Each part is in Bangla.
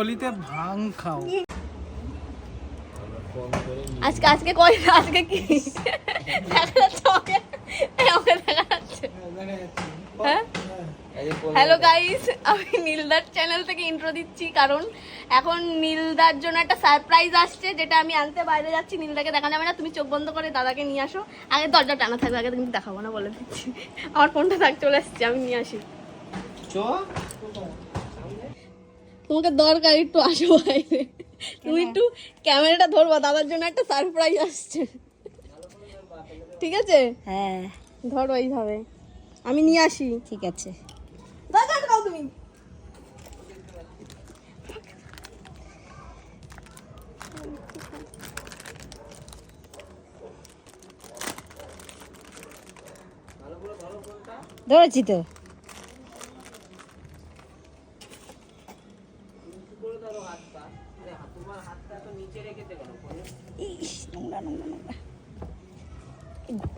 হোলিতে ভাং খাও। আজকে আজকে কয় আজকে কি? দেখা যাচ্ছে আমাকে দেখা যাচ্ছে। হ্যাঁ? হ্যালো গাইস আমি নীলদার চ্যানেল থেকে ইন্ট্রো দিচ্ছি কারণ এখন নীলদার জন্য একটা সারপ্রাইজ আসছে যেটা আমি আনতে বাইরে যাচ্ছি নীলদাকে দেখা যাবে না। তুমি চোখ বন্ধ করে দাদাকে নিয়ে আসো। আগে দরজা টানা থাকবে আগে কিন্তু দেখাবো না বলে দিচ্ছি। আমার ফোনটা থাক চলে আসছে আমি নিয়ে আসি। তোমাকে দরকার একটু আসো বাইরে। তুমি একটু ক্যামেরাটা ধরবা দাদার জন্য একটা সারপ্রাইজ আসছে। ঠিক আছে? হ্যাঁ। ধরো এইভাবে। আমি নিয়ে আসি। ঠিক আছে। দাদা তুমি। ধরেছি তো। ইস, নোংরা, নোংরা, নোংরা।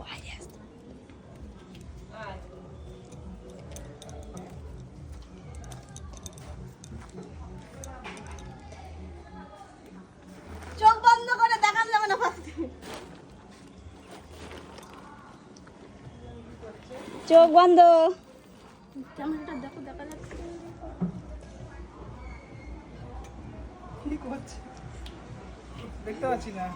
বাইরে আসতে। চোখ বন্ধ করে দেখানো যাবে না ফার্স্ট চোখ বন্ধ। করছে দেখতে পাচ্ছি না।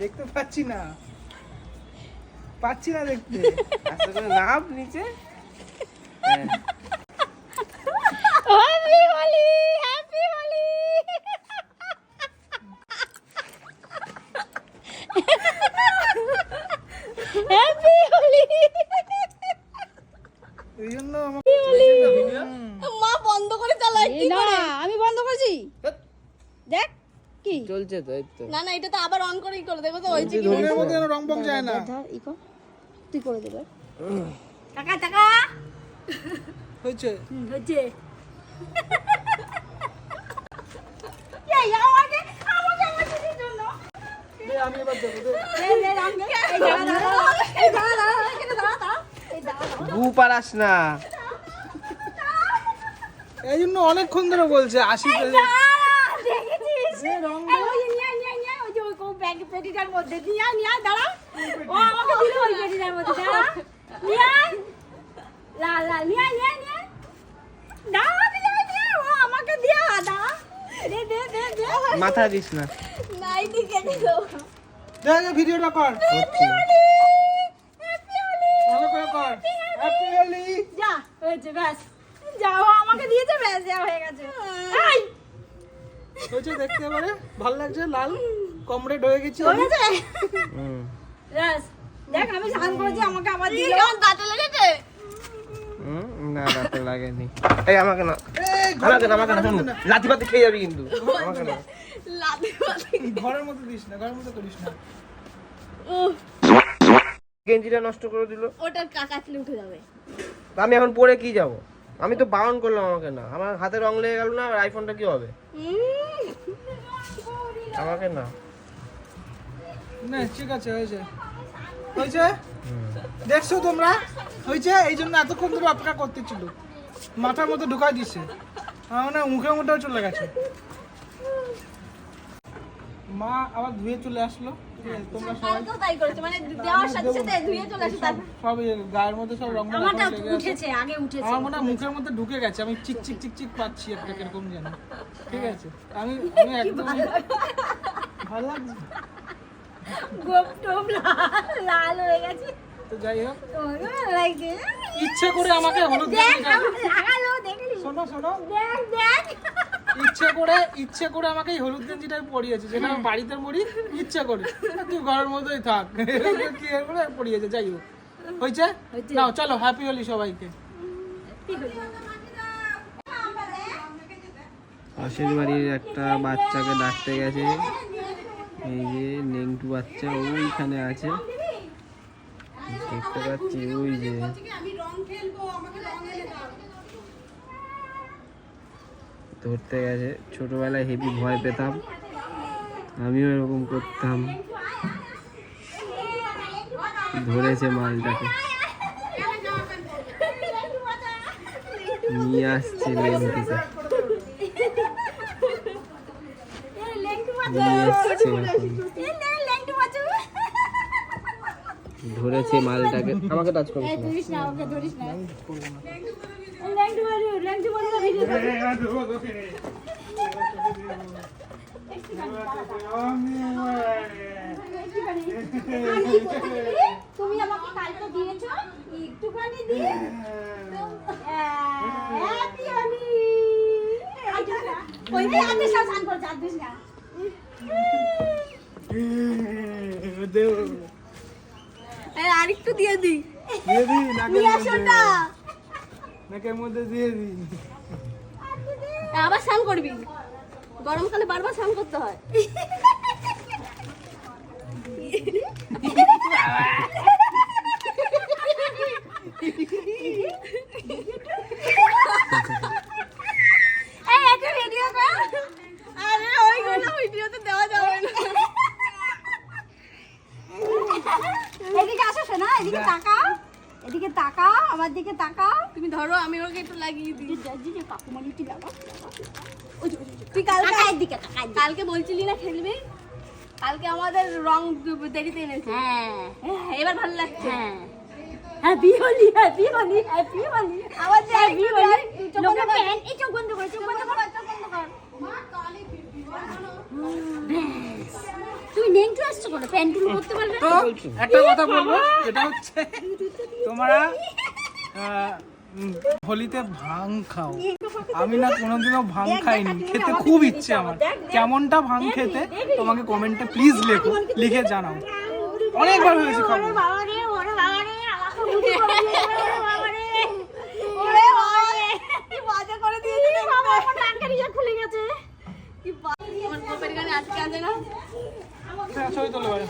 দেখতে পাচ্ছি না। পাচ্ছি না দেখতে। নাম নিচে। Happy Holi happy Holi happy Holi এই জন্য আমার মা বন্ধ করে চালায় কি না করে আমি বন্ধ করেছি দেখ কি চলছে তো এই তো। না না এটা তো আবার অন করেই করে দেখো তো হয়েছে কি মনের মধ্যে রং বং যায় না। ধর ই কর তুই করে দেবে। টাকা টাকা! হয়েছে। হচ্ছে এই জন্য। আমি এবার দেবো এই নে রঙে এই দাঁড়া দাঁড়া এই দাঁড়া দাঁড়া এখানে দাঁড়া দাঁড়া এই দাঁড়া দাঁড়া গু পারাস না। এই জন্য অনেকক্ষণ ধরে বলছে আসি তো- দেখেছিস দে, রং এই ওই যে নিয়ে আয়, নিয়ে আয়, নিয়ে আয়, ওই যে ওই কোন ব্যাগ পেটিটার মধ্যে। নিয়ে আয়, নিয়ে আয়, দাঁড়া। ও আমাকে দিল ওই পেটিটার মধ্যে দাঁড়া। নিয়ে আয়। লা লা নিয়ে আয়, নিয়ে আয়, নিয়ে আয়। দাঁড়া দিয়ে দিয়ে ও আমাকে দিয়ে দাঁড়া। দে দে দে দে। মাথা দিস না। নাইটি কেটে দাও দে, দে, ভিডিওটা কর। হচ্ছে ভালো করে কর। হ্যাপি হোলি যা হয়েছে ব্যাস। যাও আমাকে দিয়েছে ব্যাস যা হয়ে গেছে। এই। হয়েছে দেখতে এবারে। ভালো লাগছে লাল? কমরেড হয়ে গেছি হয়ে গেছে? হুম। দেখ আমি স্নান করেছি আমাকে আবার দিল। আমার দাঁতে লেগেছে? হুম, না রাতে লাগেনি। এই আমাকে না। এই আমাকে না আমাকে না শোন লাথি পাতি খেয়ে যাবি কিন্তু। আমাকে না। ঘরের মধ্যে দিস না ঘরের মধ্যে করিস না। গেঞ্জিটা নষ্ট করে দিল। ওটা কাকাতলে উঠে যাবে। আমি এখন পরে কি যাব? আমি তো বারণ করলাম আমাকে না। আমার হাতে রং লেগে গেল না আর আইফোনটা কি হবে? আমাকে না। না ঠিক আছে হয়েছে। হয়েছে? দেখছ তোমরা? হয়েছে? এই জন্য এতক্ষণ ধরে অপেক্ষা করতেছিল। মাথার মধ্যে ঢুকাই দিছে। আমার মনে হয় মুখের মধ্যেও চলে গেছে। মা আবার ধুয়ে চলে আসলো। ঠিক আছে, তোমরা সবাই কালকেও তাই করেছে মানে দেওয়ার সাথে সাথে ধুয়ে চলে আসে সব গায়ের মধ্যে সব রং আমারটা উঠেছে আগে উঠেছে। আমার মনে হয় মুখের মধ্যে ঢুকে গেছে। আমি চিক চিক চিক চিক পাচ্ছি একটা কীরকম যেন। ঠিক আছে আমি আমি একদম ভালো লাগছে। গোপ টোপ লাল লাল হয়ে গেছে। তো যাই হোক। ইচ্ছে করে আমাকে হলুদ লাগালো দেখলি? শোনো শোনো। দেখ দেখ। ইচ্ছে করে ইচ্ছে করে আমাকে এই হলুদ গেঞ্জিটা পরিয়েছে যেটা আমি বাড়িতে পরি ইচ্ছে করে। তুই ঘরের মধ্যেই থাক। কি এর করে পরিয়েছে? যাই হোক। হয়েছে? নাও চলো হ্যাপি হলি সবাইকে। পাশের বাড়ির একটা বাচ্চাকে ডাকতে গেছে। এই যে নেংটু বাচ্চা ওইখানে আছে। দেখতে পাচ্ছি ওই যে। ধরতে গেছে, ছোটবেলায় হেভি ভয় পেতাম। আমিও এরকম করতাম। ধরেছে মালটাকে নিয়ে আসছে লেন্টুকে নিয়ে এসছে এখন। ধরেছে মালটাকে। আমাকে টাচ ভিডিও তুমি আমাকে কালকে দিয়েছ একটুখানি দিয়ে হ্যাপি হলি ওই আদেশ না এই আরেকটু দিয়ে দি দিয়ে দি নাকের মধ্যে। দিয়ে দি আবার স্নান করবি? গরমকালে বারবার স্নান করতে হয় এই একটা ভিডিও কর আরে ওইগুলো ভিডিওতে দেওয়া যাবে না এদিকে আসো শোনা এদিকে তাকাও। এদিকে তাকাও আমার দিকে তাকাও। তুমি ধরো আমি ওকে একটু লাগিয়ে দিই। জাজি কাকুমণি তুই লাগা তুই কালকে এদিকে তাকা এদিকে। কালকে বলছিলি না খেলবি? কালকে আমাদের রং দেরিতে এনেছে। হ্যাঁ। হ্যাঁ, এবার ভালো লাগছে। হ্যাঁ। Happy Holi happy Holi happy Holi যে হ্যাপি হোলি চোখ বন্ধ কর চোখ বন্ধ কর ব্যাস। তুই নেংটু আসছো প্যান্টুল করতে পারবে তো একটা কথা বলব যেটা হচ্ছে তোমরা হোলিতে ভাং খাও। আমি না কোনোদিনও ভাং খাইনি খেতে খুব ইচ্ছে আমার। কেমনটা ভাং খেতে তোমাকে কমেন্টে প্লিজ লেখো লিখে জানাও। অনেকবার হয়েছে খাব। বাবা রে ওরে বাবা রে আমাকে বুঝি করে দিয়ে ওরে বাবা রে ওরে বাবা রে কি মজা করে দিয়েছি এই বাবা আমার নাকের খুলে গেছে। কি আজকে না? ছবি তোলো এবারে।